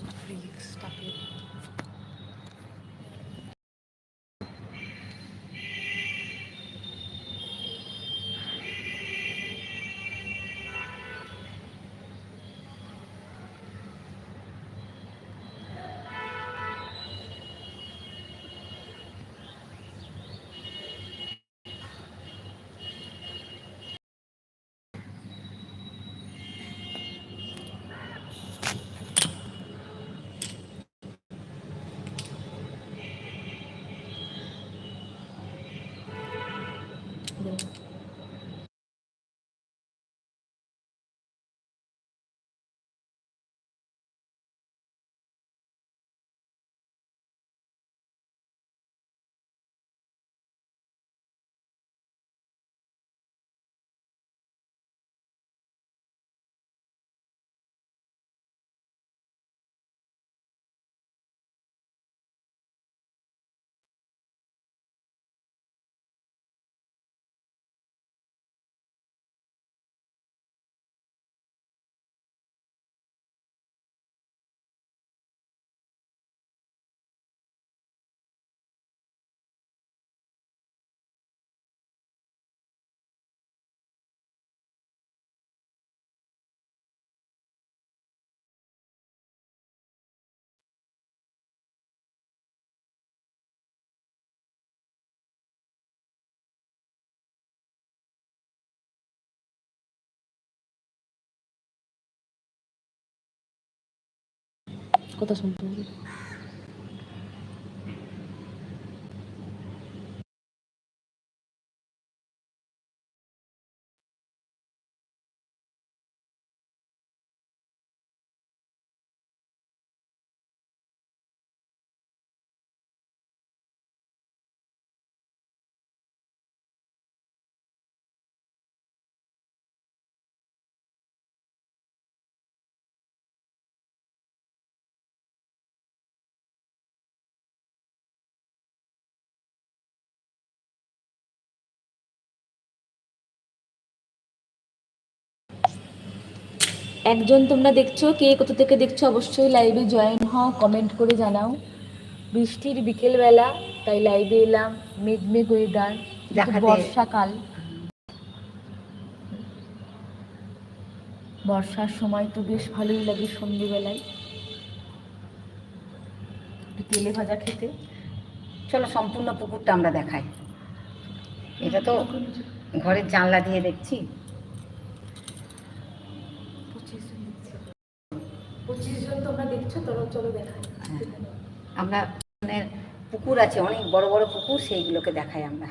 Please stop it. কথা শুনতে হবে একজন তোমরা দেখছ? কে কোথা থেকে দেখছ অবশ্যই লাইভে জয়েন হও কমেন্ট করে জানাও। বৃষ্টির বিকেলবেলা তাই লাইভে এলাম মেঘ মেঘ ওয়েদার। বর্ষাকাল। বর্ষার সময় তো বেশ ভালোই লাগে সন্ধ্যেবেলায় তেলে ভাজা খেতে। চলো সম্পূর্ণ পুকুরটা আমরা দেখাই। এটা তো ঘরের জানলা দিয়ে দেখছি। পঁচিশ জন তোমরা দেখছ তোরা চলো দেখাই। আমরা মানে পুকুর আছে অনেক বড় বড় পুকুর সেইগুলোকে দেখাই আমরা।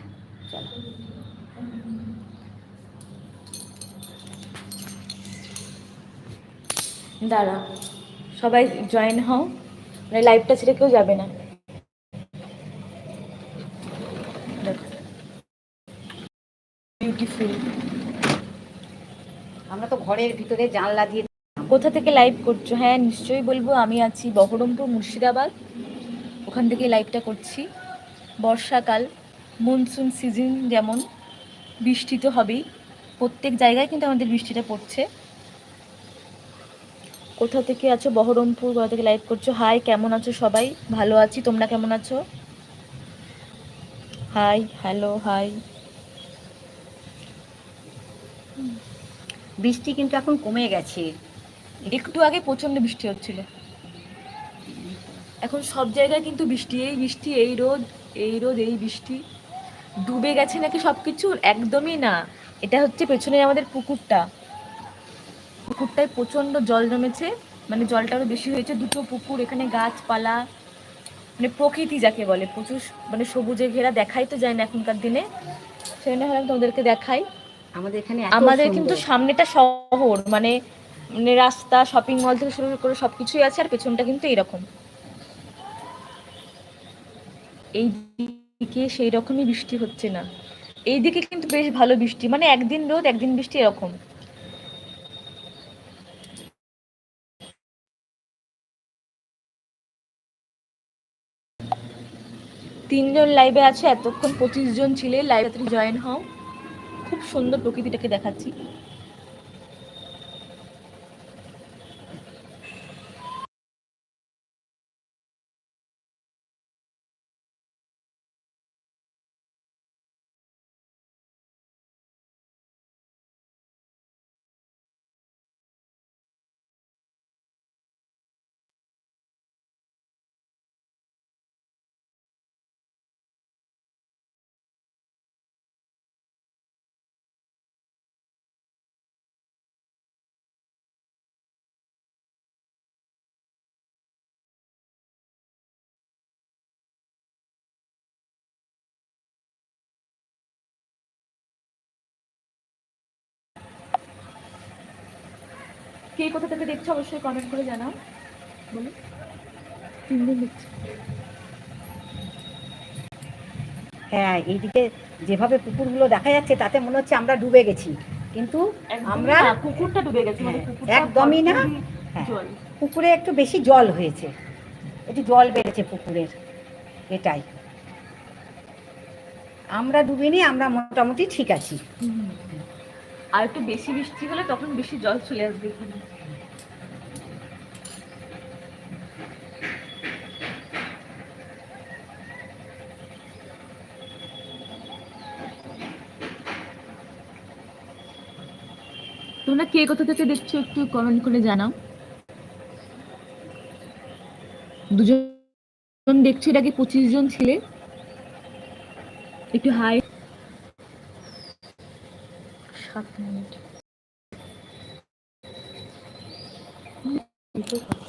চলো। দাঁড়া সবাই জয়েন হও। মানে লাইভটা ছেড়ে কেউ যাবে না। আমরা তো ঘরের ভিতরে জানলা দিয়ে কোথা থেকে লাইভ করছ? হ্যাঁ নিশ্চয়ই বলব, আমি আছি বহরমপুর মুর্শিদাবাদ। ওখান থেকে লাইভটা করছি। বর্ষাকাল মনসুন সিজন যেমন, বৃষ্টি তো হবেই। প্রত্যেক জায়গায় কিন্তু আমাদের বৃষ্টিটা পড়ছে। কোথা থেকে আছো? বহরমপুর, কোথা থেকে লাইভ করছ? হাই কেমন আছো সবাই? ভালো আছি, তোমরা কেমন আছো? হাই হ্যালো হাই বৃষ্টি কিন্তু এখন কমে গেছে। একটু আগে প্রচণ্ড বৃষ্টি হচ্ছিল। এখন সব জায়গায় কিন্তু বৃষ্টি, এই বৃষ্টি, এই রোদ এই রোদ, এই বৃষ্টি। ডুবে গেছে নাকি সব কিছু একদমই না। এটা হচ্ছে পেছনে আমাদের পুকুরটা। পুকুরটায় প্রচণ্ড জল জমেছে। মানে জলটা আরও বেশি হয়েছে। দুটো পুকুর, এখানে গাছপালা মানে প্রকৃতি যাকে বলে। প্রচুর মানে সবুজে ঘেরা দেখাই তো যায় না এখনকার দিনে। জন্য ভাবলাম তোমাদেরকে দেখাই। আমাদের এখানে আমাদের কিন্তু সামনেটা শহর মানে মানে রাস্তা শপিং মল থেকে শুরু করে সব কিছুই আছে আর পেছনটা কিন্তু এইরকম এই দিকে সেই রকমই বৃষ্টি হচ্ছে না। এই দিকে কিন্তু বেশ ভালো বৃষ্টি মানে একদিন রোদ একদিন বৃষ্টি এরকম। তিনজন লাইভে আছে এতক্ষণ পঁচিশ জন ছিলে লাইভে জয়েন হও। খুব সুন্দর প্রকৃতিটাকে দেখাচ্ছি। কে কোথা থেকে দেখছ অবশ্যই কমেন্ট করে জানাও। বলো। দেখছ। হ্যাঁ এইদিকে যেভাবে পুকুরগুলো দেখা যাচ্ছে তাতে মনে হচ্ছে আমরা ডুবে গেছি। কিন্তু আমরা পুকুরটা ডুবে গেছে মানে হ্যাঁ, একদমই না। ভর্তি হ্যাঁ। জল। পুকুরে একটু বেশি জল হয়েছে। একটু জল বেড়েছে পুকুরের এটাই। আমরা ডুবিনি আমরা মোটামুটি ঠিক আছি। আর একটু বেশি বৃষ্টি হলে তখন বেশি জল চলে আসবে এখানে। তোমরা কে কোথা থেকে দেখছ একটু কমেন্ট করে জানাও। দুজন দেখছ এর আগে পঁচিশ জন ছিলে। একটু হাই সাত মিনিট এই তো কথা।